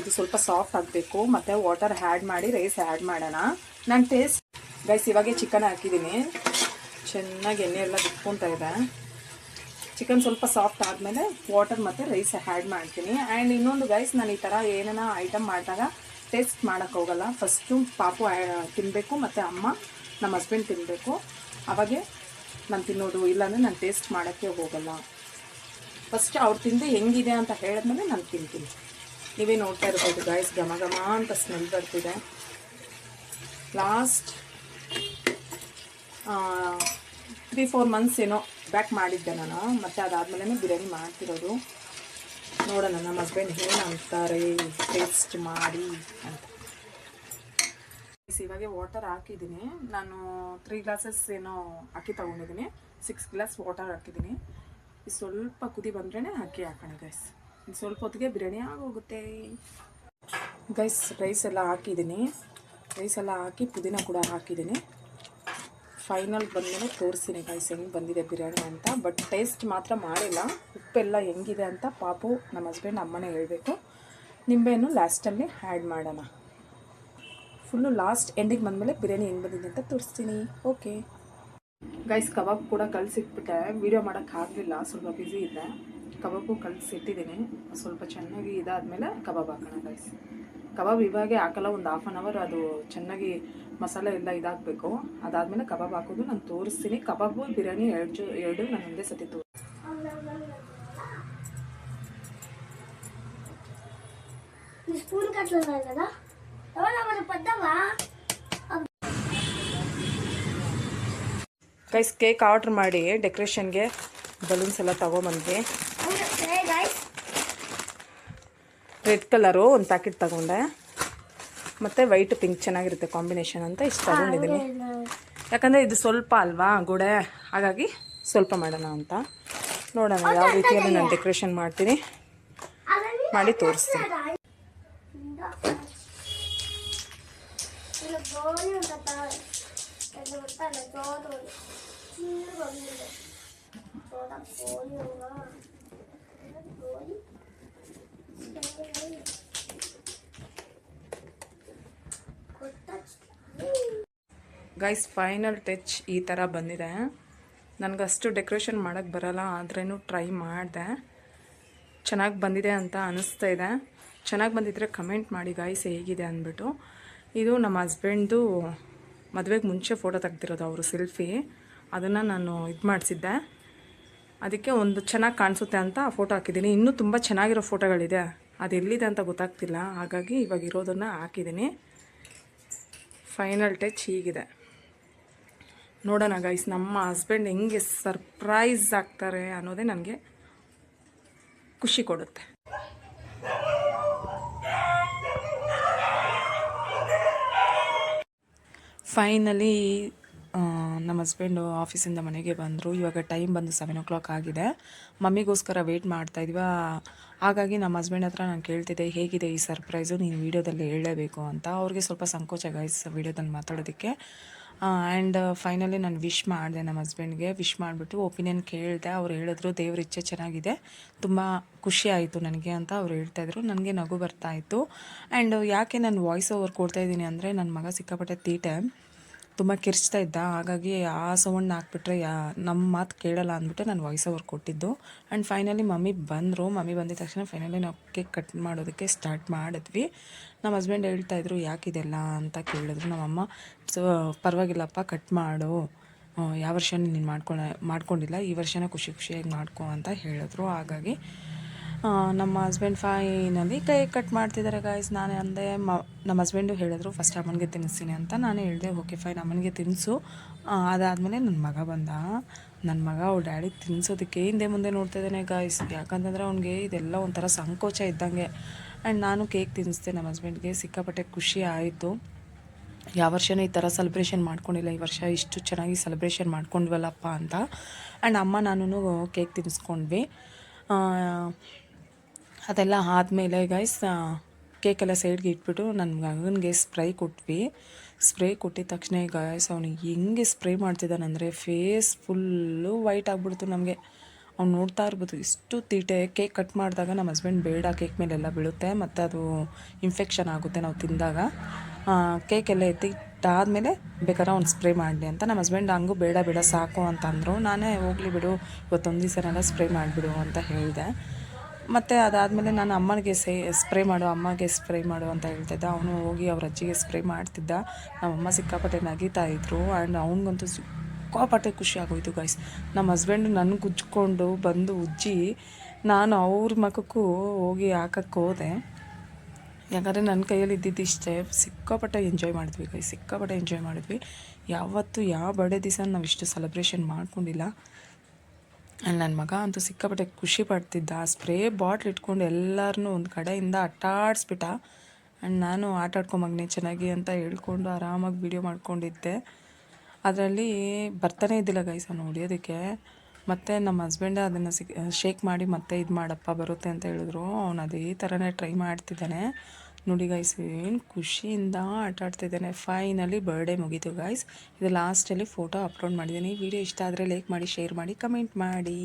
ಇದು ಸ್ವಲ್ಪ ಸಾಫ್ಟ್ ಆಗಬೇಕು. ಮತ್ತು ವಾಟರ್ ಆ್ಯಡ್ ಮಾಡಿ ರೈಸ್ ಆ್ಯಡ್ ಮಾಡೋಣ. ನಾನು ಟೇಸ್ಟ್ ರೈಸ್ ಇವಾಗೆ ಚಿಕನ್ ಹಾಕಿದ್ದೀನಿ. ಚೆನ್ನಾಗಿ ಎಣ್ಣೆ ಎಲ್ಲ ಬಿಟ್ಕೊತಾ ಇದೆ. ಚಿಕನ್ ಸ್ವಲ್ಪ ಸಾಫ್ಟ್ ಆದಮೇಲೆ ವಾಟರ್ ಮತ್ತು ರೈಸ್ ಆ್ಯಡ್ ಮಾಡ್ತೀನಿ. ಆ್ಯಂಡ್ ಇನ್ನೊಂದು ಗೈಸ್ ನಾನು ಈ ಥರ ಏನೇನೋ ಐಟಮ್ ಮಾಡಿದಾಗ ಟೇಸ್ಟ್ ಮಾಡೋಕ್ಕೆ ಹೋಗಲ್ಲ. ಫಸ್ಟು ಪಾಪು ತಿನ್ನಬೇಕು ಮತ್ತು ಅಮ್ಮ, ನಮ್ಮ ಹಸ್ಬೆಂಡ್ ತಿನ್ನಬೇಕು ಅವಾಗೆ ನಾನು ತಿನ್ನೋದು, ಇಲ್ಲಾಂದರೆ ನಾನು ಟೇಸ್ಟ್ ಮಾಡೋಕ್ಕೆ ಹೋಗಲ್ಲ. ಫಸ್ಟ್ ಅವ್ರು ತಿಂದು ಹೆಂಗಿದೆ ಅಂತ ಹೇಳಿದ್ಮೇಲೆ ನಾನು ತಿಂತೀನಿ. ನೀವೇ ನೋಡ್ತಾ ಇರ್ಬೋದು ಗಾಯ್ಸ್ ಘಮ ಘಮ ಅಂತ ಸ್ಮೆಲ್ ಬರ್ತಿದೆ. ಲಾಸ್ಟ್ ತ್ರೀ ಫೋರ್ ಮಂತ್ಸ್ ಏನೋ ಬ್ಯಾಕ್ ಮಾಡಿದ್ದೆ ನಾನು. ಮತ್ತು ಅದಾದಮೇಲೆ ಬಿರಿಯಾನಿ ಮಾಡ್ತಿರೋದು. ನೋಡೋಣ, ನಮ್ಮ ಹಸ್ಬೆಂಡ್ ಏನು ಟೇಸ್ಟ್ ಮಾಡಿ ಅಂತ. ಇವಾಗ ವಾಟರ್ ಹಾಕಿದ್ದೀನಿ. ನಾನು ತ್ರೀ ಗ್ಲಾಸಸ್ ಏನೋ ಅಕ್ಕಿ ತೊಗೊಂಡಿದ್ದೀನಿ. ಸಿಕ್ಸ್ ಗ್ಲಾಸ್ ವಾಟರ್ ಹಾಕಿದ್ದೀನಿ. ಸ್ವಲ್ಪ ಕುದಿ ಬಂದ್ರೇ ಅಕ್ಕಿ ಹಾಕೋಣ ಗೈಸ್ ಸ್ವಲ್ಪ ಹೊತ್ತಿಗೆ ಬಿರಿಯಾನಿ ಆಗೋಗುತ್ತೆ. ಗೈಸ್ ರೈಸ್ ಎಲ್ಲ ಹಾಕಿದ್ದೀನಿ. ರೈಸ್ ಎಲ್ಲ ಹಾಕಿ ಪುದೀನ ಕೂಡ ಹಾಕಿದ್ದೀನಿ. ಫೈನಲ್ ಬಂದಮೇಲೆ ತೋರಿಸ್ತೀನಿ ಗೈಸ್ ಹೆಂಗೆ ಬಂದಿದೆ ಬಿರಿಯಾನಿ ಅಂತ. ಬಟ್ ಟೇಸ್ಟ್ ಮಾತ್ರ ಮಾಡಿಲ್ಲ. ಉಪ್ಪೆಲ್ಲ ಹೆಂಗಿದೆ ಅಂತ ಪಾಪು ನಮ್ಮ ಹಸ್ಬೆಂಡ್ ಅಮ್ಮನೇ ಹೇಳಬೇಕು. ನಿಂಬೆಯನ್ನು ಲಾಸ್ಟಲ್ಲಿ ಆ್ಯಡ್ ಮಾಡೋಣ. ಫುಲ್ಲು ಲಾಸ್ಟ್ ಎಂಡಿಗೆ ಬಂದಮೇಲೆ ಬಿರಿಯಾನಿ ಹೆಂಗೆ ಬಂದಿದೆ ಅಂತ ತೋರಿಸ್ತೀನಿ. ಓಕೆ ಗೈಸ್ ಕಬಾಬ್ ಕೂಡ ಕಲಸಿಟ್ಬಿಟ್ಟೆ. ವೀಡಿಯೋ ಮಾಡೋಕ್ಕಾಗಲಿಲ್ಲ ಸ್ವಲ್ಪ ಬ್ಯುಸಿ ಇದೆ ಕಬಾಬು ಕಲಸಿಟ್ಟಿದ್ದೀನಿ. ಸ್ವಲ್ಪ ಚೆನ್ನಾಗಿ ಇದಾದಮೇಲೆ ಕಬಾಬ್ ಹಾಕೋಣ ಗೈಸ್ ಕಬಾಬ್ ಇವಾಗೆ ಹಾಕಲ್ಲ, ಒಂದು ಹಾಫ್ ಆನ್ ಅವರ್ ಅದು ಚೆನ್ನಾಗಿ ಮಸಾಲೆ ಎಲ್ಲ ಇದಾಗಬೇಕು. ಅದಾದ್ಮೇಲೆ ಕಬಾಬ್ ಹಾಕೋದು. ನಾನು ತೋರಿಸ್ತೀನಿ. ಕಬಾಬ್ ಬಿರಿಯಾನಿ ಎರಡು ಎರಡು ನಾನು ಒಂದೇ ಸತಿ ತೋರಿಸ್ತೀನಿ. ಕೈಸ್ ಗೈಸ್ ಕೇಕ್ ಆರ್ಡ್ರ್ ಮಾಡಿ. ಡೆಕೋರೇಷನ್ಗೆ ಬಲೂನ್ಸ್ ಎಲ್ಲ ತಗೊಂಬಂದ್ವಿ. ರೆಡ್ ಕಲರು ಒಂದು ಪ್ಯಾಕೆಟ್ ತಗೊಂಡೆ. ಮತ್ತು ವೈಟ್ ಪಿಂಕ್ ಚೆನ್ನಾಗಿರುತ್ತೆ ಕಾಂಬಿನೇಷನ್ ಅಂತ ಇಷ್ಟ ತಗೊಂಡಿದ್ದೀನಿ ಯಾಕಂದರೆ ಇದು ಸ್ವಲ್ಪ ಅಲ್ವಾ ಗೋಡೆ ಹಾಗಾಗಿ ಸ್ವಲ್ಪ ಮಾಡೋಣ ಅಂತ. ನೋಡೋಣ ಯಾವ ರೀತಿಯಲ್ಲಿ ನಾನು ಡೆಕೋರೇಷನ್ ಮಾಡ್ತೀನಿ. ಮಾಡಿ ತೋರಿಸ್ತೀನಿ. Thank. ಗೈಸ್ ಫೈನಲ್ ಟಚ್ ಈ ಥರ ಬಂದಿದೆ. ನನಗಷ್ಟು ಡೆಕೋರೇಷನ್ ಮಾಡೋಕ್ಕೆ ಬರಲ್ಲ ಆದ್ರೂ ಟ್ರೈ ಮಾಡಿದೆ. ಚೆನ್ನಾಗಿ ಬಂದಿದೆ ಅಂತ ಅನಿಸ್ತಾ ಇದೆ. ಚೆನ್ನಾಗಿ ಬಂದಿದ್ದರೆ ಕಮೆಂಟ್ ಮಾಡಿ ಗಾಯ್ಸ್ ಹೇಗಿದೆ ಅಂದ್ಬಿಟ್ಟು. ಇದು ನಮ್ಮ ಹಸ್ಬೆಂಡ್ದು ಮದುವೆಗೆ ಮುಂಚೆ ಫೋಟೋ ತೆಗ್ದಿರೋದು ಅವರು ಸೆಲ್ಫಿ ಅದನ್ನು ನಾನು ಇದು ಮಾಡಿಸಿದ್ದೆ. ಅದಕ್ಕೆ ಒಂದು ಚೆನ್ನಾಗಿ ಕಾಣಿಸುತ್ತೆ ಅಂತ ಆ ಫೋಟೋ ಹಾಕಿದ್ದೀನಿ. ಇನ್ನೂ ತುಂಬ ಚೆನ್ನಾಗಿರೋ ಫೋಟೋಗಳಿದೆ ಅದೆಲ್ಲಿದೆ ಅಂತ ಗೊತ್ತಾಗ್ತಿಲ್ಲ. ಹಾಗಾಗಿ ಇವಾಗ ಇರೋದನ್ನು ಹಾಕಿದ್ದೀನಿ. ಫೈನಲ್ ಟಚ್ ಹೀಗಿದೆ. ನೋಡೋಣ ಗೈಸ್ ನಮ್ಮ ಹಸ್ಬೆಂಡ್ ಹೆಂಗೆ ಸರ್ಪ್ರೈಸ್ ಆಗ್ತಾರೆ ಅನ್ನೋದೇ ನನಗೆ ಖುಷಿ ಕೊಡುತ್ತೆ. ಫೈನಲಿ ನಮ್ಮ ಹಸ್ಬೆಂಡು ಆಫೀಸಿಂದ ಮನೆಗೆ ಬಂದರು. ಇವಾಗ ಟೈಮ್ ಬಂದು ಸೆವೆನ್ ಓ ಕ್ಲಾಕ್ ಆಗಿದೆ. ಮಮ್ಮಿಗೋಸ್ಕರ ವೆಯ್ಟ್ ಮಾಡ್ತಾ ಇದ್ವಿ? ಹಾಗಾಗಿ ನಮ್ಮ ಹಸ್ಬೆಂಡ್ ಹತ್ರ ನಾನು ಕೇಳ್ತಿದ್ದೆ, ಹೇಗಿದೆ ಈ ಸರ್ಪ್ರೈಸು ನೀನು ವೀಡಿಯೋದಲ್ಲಿ ಹೇಳಲೇಬೇಕು ಅಂತ. ಅವ್ರಿಗೆ ಸ್ವಲ್ಪ ಸಂಕೋಚ ಗೈಸ್ ವೀಡಿಯೋದಲ್ಲಿ ಮಾತಾಡೋದಕ್ಕೆ. ಆ್ಯಂಡ್ ಫೈನಲಿ ನಾನು ವಿಶ್ ಮಾಡಿದೆ ನಮ್ಮ ಹಸ್ಬೆಂಡ್ಗೆ ವಿಶ್ ಮಾಡಿಬಿಟ್ಟು ಒಪಿನಿಯನ್ ಕೇಳಿದೆ. ಅವ್ರು ಹೇಳಿದ್ರು, ದೇವ್ರ ಇಚ್ಛೆ ಚೆನ್ನಾಗಿದೆ. ತುಂಬ ಖುಷಿ ಆಯಿತು ನನಗೆ ಅಂತ ಅವ್ರು ಹೇಳ್ತಾಯಿದ್ರು ನನಗೆ ನಗು ಬರ್ತಾ ಇತ್ತು. ಆ್ಯಂಡ್ ಯಾಕೆ ನಾನು ವಾಯ್ಸ್ ಓವರ್ ಕೊಡ್ತಾ ಇದ್ದೀನಿ ಅಂದರೆ ನನ್ನ ಮಗ ಸಿಕ್ಕಾಪಟ್ಟೆ ತೀಟೆ. ತುಂಬ ಕಿರ್ಚ್ತಾ ಇದ್ದ. ಹಾಗಾಗಿ ಆ ಸೌಂಡ್ನ ಹಾಕ್ಬಿಟ್ರೆ ಯಾ ನಮ್ಮ ಮಾತು ಕೇಳಲ್ಲ ಅಂದ್ಬಿಟ್ಟು ನಾನು ವಾಯ್ಸ್ ಓವರ್ ಕೊಟ್ಟಿದ್ದು. ಆ್ಯಂಡ್ ಫೈನಲಿ ಮಮ್ಮಿ ಬಂದರು. ಮಮ್ಮಿ ಬಂದಿದ ತಕ್ಷಣ ಫೈನಲಿ ನಾವು ಕೇಕ್ ಕಟ್ ಮಾಡೋದಕ್ಕೆ ಸ್ಟಾರ್ಟ್ ಮಾಡಿದ್ವಿ. ನಮ್ಮ ಹಸ್ಬೆಂಡ್ ಹೇಳ್ತಾಯಿದ್ರು ಯಾಕಿದೆಲ್ಲ ಅಂತ ಕೇಳಿದ್ರು? ನಮ್ಮಮ್ಮ ಸೊ, ಪರವಾಗಿಲ್ಲಪ್ಪ ಕಟ್ ಮಾಡು. ಯಾವ ವರ್ಷ ನೀನು ಮಾಡ್ಕೊಂಡ ಮಾಡ್ಕೊಂಡಿಲ್ಲ. ಈ ವರ್ಷನ ಖುಷಿ ಖುಷಿಯಾಗಿ ಮಾಡ್ಕೊ ಅಂತ ಹೇಳಿದ್ರು. ಹಾಗಾಗಿ ನಮ್ಮ ಹಸ್ಬೆಂಡ್ ಫೈನಲಿ ಕೈ ಕಟ್ ಮಾಡ್ತಿದ್ದಾರೆ ಗಾಯ್ಸ್ ನಾನು ಅಂದೆ ಮ, ನಮ್ಮ ಹಸ್ಬೆಂಡು ಹೇಳಿದ್ರು ಫಸ್ಟ್ ಅಮ್ಮನಿಗೆ ತಿನ್ನಿಸ್ತೀನಿ ಅಂತ ನಾನು ಹೇಳಿದೆ ಓಕೆ ಫೈನ್ ಅಮ್ಮನಿಗೆ ತಿನ್ನಿಸು ಅದಾದಮೇಲೆ ನನ್ನ ಮಗ ಬಂದ. ನನ್ನ ಮಗ ಅವ್ರ ಡ್ಯಾಡಿ ತಿನ್ನಿಸೋದಕ್ಕೆ ಹಿಂದೆ ಮುಂದೆ ನೋಡ್ತಾ ಇದ್ದಾನೆ ಗಾಯ್ಸ್ ಯಾಕಂತಂದರೆ ಅವ್ನಿಗೆ ಇದೆಲ್ಲ ಒಂಥರ ಸಂಕೋಚ ಇದ್ದಂಗೆ. ಆ್ಯಂಡ್ ನಾನು ಕೇಕ್ ತಿನ್ನಿಸ್ದೆ ನಮ್ಮ ಹಸ್ಬೆಂಡ್ಗೆ ಸಿಕ್ಕಾಪಟ್ಟೆ ಖುಷಿ ಆಯಿತು. ಯಾವ ವರ್ಷನೂ ಈ ಥರ ಸೆಲೆಬ್ರೇಷನ್ ಮಾಡ್ಕೊಂಡಿಲ್ಲ. ಈ ವರ್ಷ ಇಷ್ಟು ಚೆನ್ನಾಗಿ ಸೆಲೆಬ್ರೇಷನ್ ಮಾಡ್ಕೊಂಡ್ವಲ್ಲಪ್ಪ ಅಂತ. ಆ್ಯಂಡ್ ಅಮ್ಮ ನಾನು ಕೇಕ್ ತಿನ್ನಿಸ್ಕೊಂಡ್ವಿ ಅದೆಲ್ಲ ಆದಮೇಲೆ ಗೈಸ್ ಕೇಕೆಲ್ಲ ಸೈಡ್ಗೆ ಇಟ್ಬಿಟ್ಟು ನನ್ನ ಮಗನಿಗೆ ಸ್ಪ್ರೈ ಕೊಟ್ವಿ. ಸ್ಪ್ರೇ ಕೊಟ್ಟಿದ ತಕ್ಷಣ ಗಾಯಸ್ ಅವ್ನಿಗೆ ಹೆಂಗೆ ಸ್ಪ್ರೇ ಮಾಡ್ತಿದ್ದಾನಂದರೆ ಫೇಸ್ ಫುಲ್ಲು ವೈಟ್ ಆಗಿಬಿಡ್ತು ನಮಗೆ. ಅವ್ನು ನೋಡ್ತಾ ಇರ್ಬೋದು, ಇಷ್ಟು ತೀಟೆ ಕೇಕ್ ಕಟ್ ಮಾಡಿದಾಗ ನಮ್ಮ ಹಸ್ಬೆಂಡ್ ಬೇಡ ಕೇಕ್ ಮೇಲೆಲ್ಲ ಬೀಳುತ್ತೆ ಮತ್ತು ಅದು ಇನ್ಫೆಕ್ಷನ್ ಆಗುತ್ತೆ ನಾವು ತಿಂದಾಗ. ಕೇಕ್ ಎಲ್ಲ ಎತ್ತಿಟ್ಟಾದಮೇಲೆ ಬೇಕಾದ್ರೆ ಅವ್ನು ಸ್ಪ್ರೇ ಮಾಡಲಿ ಅಂತ. ನಮ್ಮ ಹಸ್ಬೆಂಡ್ ಹಂಗೂ ಬೇಡ ಬೇಡ, ಸಾಕು ಅಂತ ಅಂದರು. ನಾನೇ ಹೋಗಲಿ ಬಿಡು, ಇವತ್ತೊಂದು ದಿವಸನೆಲ್ಲ ಸ್ಪ್ರೇ ಮಾಡಿಬಿಡು ಅಂತ ಹೇಳಿದೆ. ಮತ್ತು ಅದಾದಮೇಲೆ ನಾನು ಅಮ್ಮನಿಗೆ ಸೇ ಸ್ಪ್ರೇ ಮಾಡು, ಅಮ್ಮಗೆ ಸ್ಪ್ರೇ ಮಾಡು ಅಂತ ಹೇಳ್ತಿದ್ದ. ಅವನು ಹೋಗಿ ಅವ್ರ ಅಜ್ಜಿಗೆ ಸ್ಪ್ರೇ ಮಾಡ್ತಿದ್ದ. ನಮ್ಮಮ್ಮ ಸಿಕ್ಕಾಪಟ್ಟೆ ನಗೀತಾ ಇದ್ರು. ಆ್ಯಂಡ್ ಅವನಿಗಂತೂ ಸಿಕ್ಕಾಪಟ್ಟೆ ಖುಷಿ ಆಗೋಯ್ತು ಗೈಸ್ ನಮ್ಮ ಹಸ್ಬೆಂಡ್ ನನಗೆ ಗುಜ್ಜಿಕೊಂಡು ಬಂದು ಉಜ್ಜಿ ನಾನು ಅವ್ರ ಮಖಕ್ಕೂ ಹೋಗಿ ಹಾಕಕ್ಕೆ ಹೋದೆ. ಯಾಕಂದರೆ ನನ್ನ ಕೈಯಲ್ಲಿ ಇದ್ದಿದ್ದು ಇಷ್ಟೇ. ಸಿಕ್ಕಾಪಟ್ಟೆ ಎಂಜಾಯ್ ಮಾಡಿದ್ವಿ ಗೈಸ್ ಸಿಕ್ಕಾಪಟ್ಟೆ ಎಂಜಾಯ್ ಮಾಡಿದ್ವಿ. ಯಾವತ್ತೂ ಯಾವ ಬರ್ಡೇ ದಿವಸ ನಾವು ಇಷ್ಟು ಸೆಲೆಬ್ರೇಷನ್ ಮಾಡ್ಕೊಂಡಿಲ್ಲ. ನನ್ನ ಮಗ ಅಂತೂ ಸಿಕ್ಕಾಪಟ್ಟೆ ಖುಷಿ ಪಡ್ತಿದ್ದ. ಸ್ಪ್ರೇ ಬಾಟ್ಲ್ ಇಟ್ಕೊಂಡು ಎಲ್ಲರನ್ನೂ ಒಂದು ಕಡೆಯಿಂದ ಅಟ್ಟಾಡಿಸ್ಬಿಟ್ಟ. ಆ್ಯಂಡ್ ನಾನು ಆಟ ಆಡ್ಕೊಂಬಗ್ನೆ ಚೆನ್ನಾಗಿ ಅಂತ ಹೇಳ್ಕೊಂಡು ಆರಾಮಾಗಿ ವೀಡಿಯೋ ಮಾಡ್ಕೊಂಡಿದ್ದೆ. ಅದರಲ್ಲಿ ಬರ್ತಾನೆ ಇದ್ದಿಲ್ಲ ಗೈಸ್ ಅವ್ನು ಹೊಡಿಯೋದಕ್ಕೆ. ಮತ್ತು ನಮ್ಮ ಹಸ್ಬೆಂಡ್ ಅದನ್ನು ಸಿಕ್ ಶೇಕ್ ಮಾಡಿ ಮತ್ತೆ ಇದು ಮಾಡಪ್ಪ ಬರುತ್ತೆ ಅಂತ ಹೇಳಿದ್ರು. ಅವನು ಅದೇ ಥರನೇ ಟ್ರೈ ಮಾಡ್ತಿದ್ದಾನೆ. ನೋಡಿ ಗಾಯ್ಸ್ ಏನು ಖುಷಿಯಿಂದ ಆಟ ಆಡ್ತಿದ್ದಾನೆ ಫೈನಲಿ ಬರ್ಡೇ ಮುಗೀತು ಗಾಯ್ಸ್ ಇದು ಲಾಸ್ಟಲ್ಲಿ ಫೋಟೋ ಅಪ್ಲೋಡ್ ಮಾಡಿದ್ದೀನಿ. ವಿಡಿಯೋ ಇಷ್ಟ ಆದರೆ ಲೈಕ್ ಮಾಡಿ ಶೇರ್ ಮಾಡಿ ಕಮೆಂಟ್ ಮಾಡಿ.